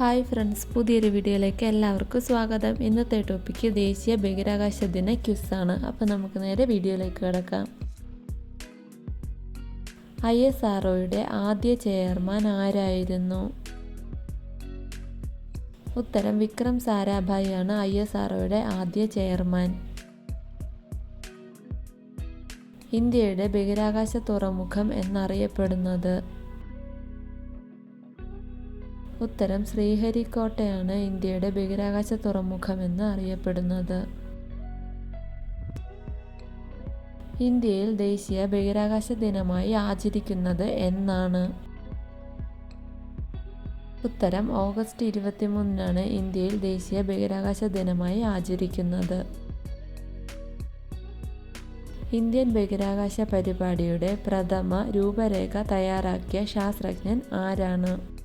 Hi friends പുതിയൊരു വീഡിയോയിലേക്ക് എല്ലാവർക്കും സ്വാഗതം. ഇന്നത്തെ ടോപ്പിക്ക് ദേശീയ ബഹിരാകാശ ദിന ക്യുസാണ് അപ്പോൾ നമുക്ക് നേരെ വീഡിയോയിലേക്ക് കിടക്കാം. ഐ എസ് ആർ ആദ്യ ചെയർമാൻ ആരായിരുന്നു? ഉത്തരം വിക്രം സാരാഭായി ആണ് ഐ എസ് ആർ ആദ്യ ചെയർമാൻ. ഇന്ത്യയുടെ ബഹിരാകാശ തുറമുഖം എന്നറിയപ്പെടുന്നത് ഉത്തരം ശ്രീഹരിക്കോട്ടയാണ് ഇന്ത്യയുടെ ബഹിരാകാശ തുറമുഖമെന്ന് അറിയപ്പെടുന്നത്. ഇന്ത്യയിൽ ദേശീയ ബഹിരാകാശ ദിനമായി ആചരിക്കുന്നത് എന്നാണ്. ഉത്തരം ഓഗസ്റ്റ് ഇരുപത്തിമൂന്നിനാണ് ഇന്ത്യയിൽ ദേശീയ ബഹിരാകാശ ദിനമായി ആചരിക്കുന്നത്. ഇന്ത്യൻ ബഹിരാകാശ പരിപാടിയുടെ പ്രഥമ രൂപരേഖ തയ്യാറാക്കിയ ശാസ്ത്രജ്ഞൻ ആരാണ്?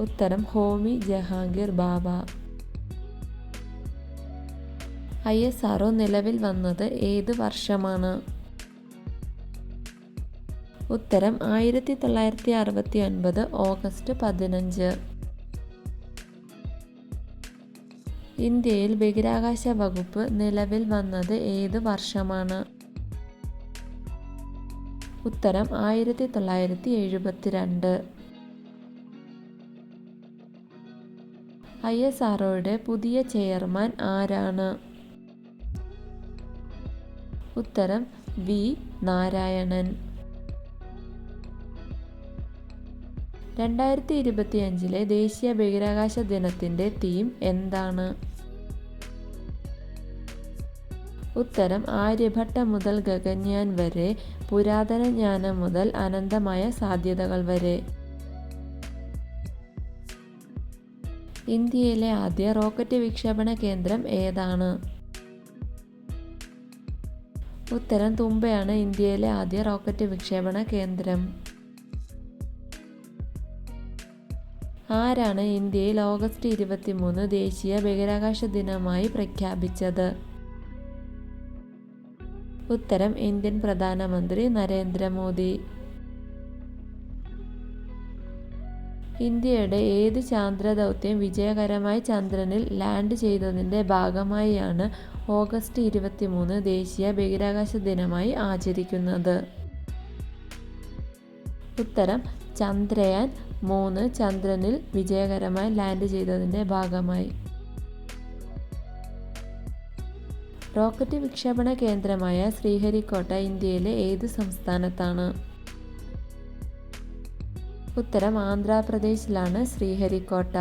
ഉത്തരം Homi Jahangir Bhabha. I S R നിലവിൽ വന്നത് ഏത് വർഷമാണ്? ഉത്തരം ആയിരത്തി തൊള്ളായിരത്തി അറുപത്തി ഒൻപത് ഓഗസ്റ്റ് പതിനഞ്ച്. ഇന്ത്യയിൽ ബഹിരാകാശ വകുപ്പ് നിലവിൽ വന്നത് ഏത് വർഷമാണ്? ഉത്തരം ആയിരത്തി തൊള്ളായിരത്തി എഴുപത്തിരണ്ട് ഐ എസ് ആർഒയുടെ പുതിയ ചെയർമാൻ ആരാണ്? ഉത്തരം വി. നാരായണൻ. രണ്ടായിരത്തി ഇരുപത്തി അഞ്ചിലെ ദേശീയ ബഹിരാകാശ ദിനത്തിന്റെ തീം എന്താണ്? ഉത്തരം ആര്യഭട്ട മുതൽ ഗഗൻയാൻ വരെ പുരാതന ജ്ഞാനം മുതൽ അനന്തമായ സാധ്യതകൾ വരെ. ഇന്ത്യയിലെ ആദ്യ റോക്കറ്റ് വിക്ഷേപണ കേന്ദ്രം ഏതാണ്? ഉത്തരം തുമ്പയാണ് ഇന്ത്യയിലെ ആദ്യ റോക്കറ്റ് വിക്ഷേപണ കേന്ദ്രം. ആരാണ് ഇന്ത്യയിൽ ഓഗസ്റ്റ് ഇരുപത്തിമൂന്ന് ദേശീയ ബഹിരാകാശ ദിനമായി പ്രഖ്യാപിച്ചത്? ഉത്തരം ഇന്ത്യൻ പ്രധാനമന്ത്രി നരേന്ദ്രമോദി. ഇന്ത്യയുടെ ഏത് ചാന്ദ്രദൗത്യം വിജയകരമായി ചന്ദ്രനിൽ ലാൻഡ് ചെയ്തതിന്റെ ഭാഗമായാണ് ഓഗസ്റ്റ് ഇരുപത്തിമൂന്ന് ദേശീയ ബഹിരാകാശ ദിനമായി ആചരിക്കുന്നത്. ഉത്തരം ചന്ദ്രയാൻ മൂന്ന് ചന്ദ്രനിൽ വിജയകരമായി ലാൻഡ് ചെയ്തതിന്റെ ഭാഗമായി. റോക്കറ്റ് വിക്ഷേപണ കേന്ദ്രമായ ശ്രീഹരിക്കോട്ട ഇന്ത്യയിലെ ഏത് സംസ്ഥാനത്താണ്? ഉത്തരം ആന്ധ്രാപ്രദേശിലാണ് ശ്രീഹരിക്കോട്ട.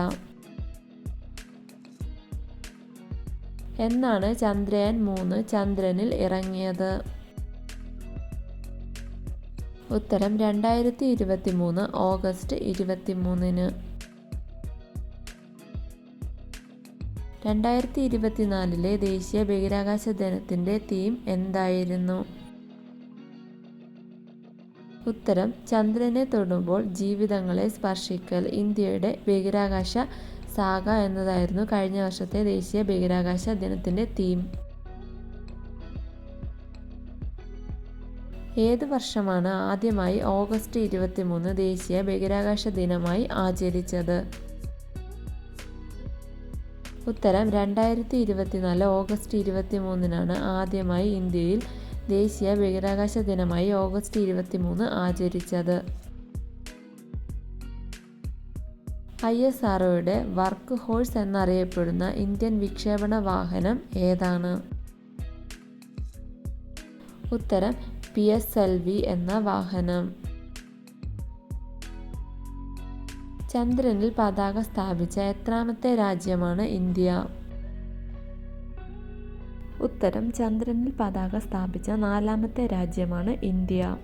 എന്നാണ് ചന്ദ്രയാൻ മൂന്ന് ചന്ദ്രനിൽ ഇറങ്ങിയത്. ഉത്തരം രണ്ടായിരത്തി ഇരുപത്തി മൂന്ന് ഓഗസ്റ്റ് ഇരുപത്തി മൂന്നിന് രണ്ടായിരത്തി ഇരുപത്തിനാലിലെ ദേശീയ ബഹിരാകാശ ദിനത്തിന്റെ തീം എന്തായിരുന്നു? ഉത്തരം ചന്ദ്രനെ തൊടുമ്പോൾ ജീവിതങ്ങളെ സ്പർശിക്കൽ ഇന്ത്യയുടെ ബഹിരാകാശ സാഗ എന്നതായിരുന്നു കഴിഞ്ഞ വർഷത്തെ ദേശീയ ബഹിരാകാശ ദിനത്തിന്റെ തീം ഏത് വർഷമാണ് ആദ്യമായി ഓഗസ്റ്റ് ഇരുപത്തിമൂന്ന് ദേശീയ ബഹിരാകാശ ദിനമായി ആചരിച്ചത്? ഉത്തരം രണ്ടായിരത്തി ഇരുപത്തിനാല് ഓഗസ്റ്റ് ഇരുപത്തിമൂന്നിനാണ് ആദ്യമായി ഇന്ത്യയിൽ ദേശീയ ബഹിരാകാശ ദിനമായി ഓഗസ്റ്റ് ഇരുപത്തിമൂന്ന് ആചരിച്ചത്. ഐ എസ് ആർഒയുടെ വർക്ക് ഹോഴ്സ് എന്നറിയപ്പെടുന്ന ഇന്ത്യൻ വിക്ഷേപണ വാഹനം ഏതാണ്? ഉത്തരം പി എസ് എൽ വി എന്ന വാഹനം. ചന്ദ്രനിൽ പതാക സ്ഥാപിച്ച എത്രാമത്തെ രാജ്യമാണ് ഇന്ത്യ? ഉത്തരം ചന്ദ്രനിൽ പതാക സ്ഥാപിച്ച നാലാമത്തെ രാജ്യമാണ് ഇന്ത്യ.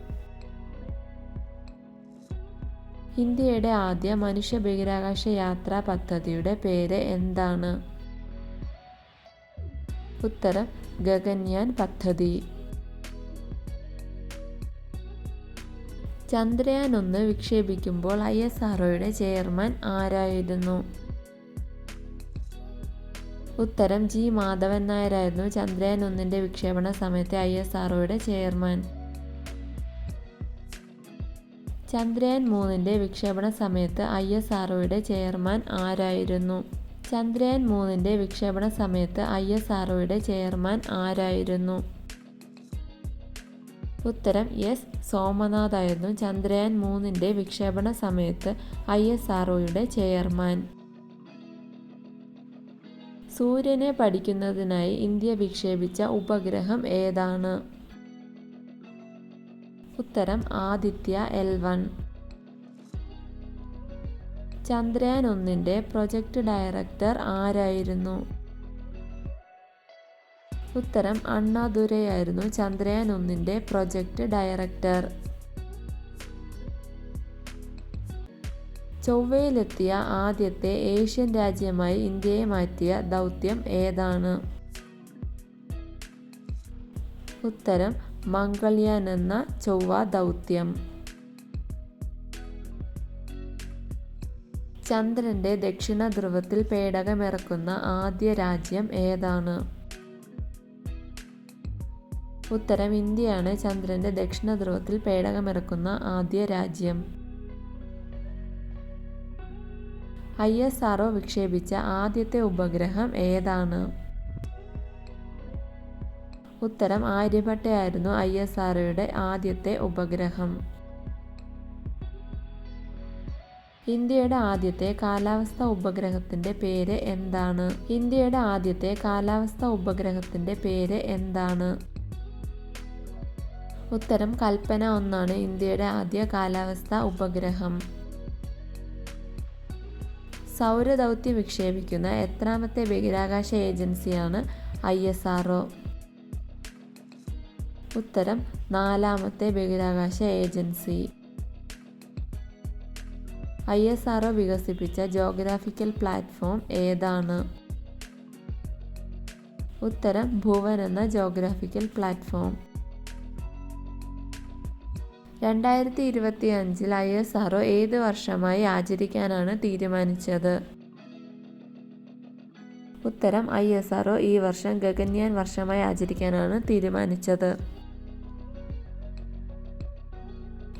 ഇന്ത്യയുടെ ആദ്യ മനുഷ്യ ബഹിരാകാശ യാത്രാ പദ്ധതിയുടെ പേര് എന്താണ്? ഉത്തരം ഗഗൻയാൻ പദ്ധതി. ചന്ദ്രയാൻ ഒന്ന് വിക്ഷേപിക്കുമ്പോൾ ഐ എസ് ആർഒയുടെ ചെയർമാൻ ആരായിരുന്നു? ഉത്തരം ജി. മാധവൻ നായരായിരുന്നു. ചന്ദ്രയാൻ ഒന്നിന്റെ വിക്ഷേപണ സമയത്തെ ഐ. എസ്. ആർഒയുടെ ചെയർമാൻ. ചന്ദ്രയാൻ മൂന്നിന്റെ വിക്ഷേപണ സമയത്ത് ഐ. എസ്. ആർഒയുടെ ചെയർമാൻ ആരായിരുന്നു? ചന്ദ്രയാൻ മൂന്നിന്റെ വിക്ഷേപണ സമയത്ത് ഐ. എസ്. ആർഒയുടെ ചെയർമാൻ ആരായിരുന്നു? ഉത്തരം എസ്. സോമനാഥായിരുന്നു. ചന്ദ്രയാൻ മൂന്നിന്റെ വിക്ഷേപണ സമയത്ത് ഐ. എസ്. ആർഒയുടെ ചെയർമാൻ. സൂര്യനെ പഠിക്കുന്നതിനായി ഇന്ത്യ വിക്ഷേപിച്ച ഉപഗ്രഹം ഏതാണ്? ഉത്തരം ആദിത്യ എൽ വൺ. ചന്ദ്രയാൻ ഒന്നിന്റെ പ്രൊജക്ട് ഡയറക്ടർ ആരായിരുന്നു? ഉത്തരം അണ്ണാദുരയായിരുന്നു ചന്ദ്രയാൻ ഒന്നിന്റെ പ്രൊജക്ട് ഡയറക്ടർ. ചൊവ്വയിലെത്തിയ ആദ്യത്തെ ഏഷ്യൻ രാജ്യമായി ഇന്ത്യയെ മാറ്റിയ ദൗത്യം ഏതാണ്? ഉത്തരം മംഗൾയാൻ എന്ന ചൊവ്വ ദൗത്യം. ചന്ദ്രന്റെ ദക്ഷിണ ധ്രുവത്തിൽ പേടകമിറക്കുന്ന ആദ്യ രാജ്യം ഏതാണ്? ഉത്തരം ഇന്ത്യയാണ് ചന്ദ്രന്റെ ദക്ഷിണ ധ്രുവത്തിൽ പേടകമിറക്കുന്ന ആദ്യ രാജ്യം. ഐ എസ് ആർഒ വിക്ഷേപിച്ച ആദ്യത്തെ ഉപഗ്രഹം ഏതാണ്? ഉത്തരം ആര്യഭട്ടയായിരുന്നു ഐ എസ് ആർഒയുടെ ആദ്യത്തെ ഉപഗ്രഹം. ഇന്ത്യയുടെ ആദ്യത്തെ കാലാവസ്ഥ ഉപഗ്രഹത്തിന്റെ പേര് എന്താണ്? ഇന്ത്യയുടെ ആദ്യത്തെ കാലാവസ്ഥ ഉപഗ്രഹത്തിന്റെ പേര് എന്താണ്? ഉത്തരം കൽപ്പന ഒന്നാണ് ഇന്ത്യയുടെ ആദ്യ കാലാവസ്ഥ ഉപഗ്രഹം. സൗരദൗത്യം വിക്ഷേപിക്കുന്ന എത്രാമത്തെ ബഹിരാകാശ ഏജൻസിയാണ് ഐ എസ് ആർ ഉത്തരം നാലാമത്തെ ബഹിരാകാശ ഏജൻസി. ഐ എസ് ആർ വികസിപ്പിച്ച ജോഗ്രഫിക്കൽ പ്ലാറ്റ്ഫോം ഏതാണ്? ഉത്തരം ഭുവൻ എന്ന ജോഗ്രഫിക്കൽ പ്ലാറ്റ്ഫോം രണ്ടായിരത്തി ഇരുപത്തി അഞ്ചിൽ ഐ എസ് ആർ ഏത് വർഷമായി ആചരിക്കാനാണ് തീരുമാനിച്ചത്? ഉത്തരം ഐ എസ് ആർ ഈ വർഷം ഗഗൻയാൻ വർഷമായി ആചരിക്കാനാണ് തീരുമാനിച്ചത്.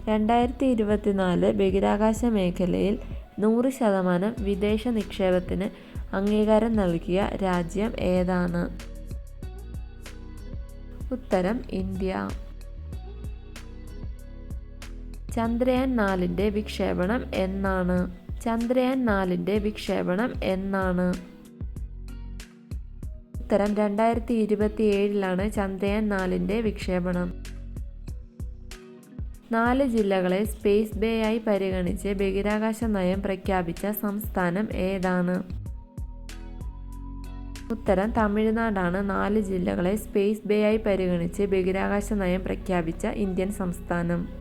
രണ്ടായിരത്തി ഇരുപത്തിനാല് ബഹിരാകാശ മേഖലയിൽ നൂറ് ശതമാനം വിദേശ നിക്ഷേപത്തിന് അംഗീകാരം നൽകിയ രാജ്യം ഏതാണ്? ഉത്തരം ഇന്ത്യ. ചന്ദ്രയാൻ നാലിന്റെ വിക്ഷേപണം എന്നാണ്. ചന്ദ്രയാൻ നാലിന്റെ വിക്ഷേപണം എന്നാണ്. ഉത്തരം രണ്ടായിരത്തി ഇരുപത്തി ഏഴിലാണ് ചന്ദ്രയാൻ നാലിന്റെ വിക്ഷേപണം. നാല് ജില്ലകളെ സ്പേസ് ബേ ആയി പരിഗണിച്ച് ബഹിരാകാശ നയം പ്രഖ്യാപിച്ച സംസ്ഥാനം ഏതാണ്? ഉത്തരം തമിഴ്നാടാണ്. നാല് ജില്ലകളെ സ്പേസ് ബേ ആയി പരിഗണിച്ച് ബഹിരാകാശ നയം പ്രഖ്യാപിച്ച ഇന്ത്യൻ സംസ്ഥാനം.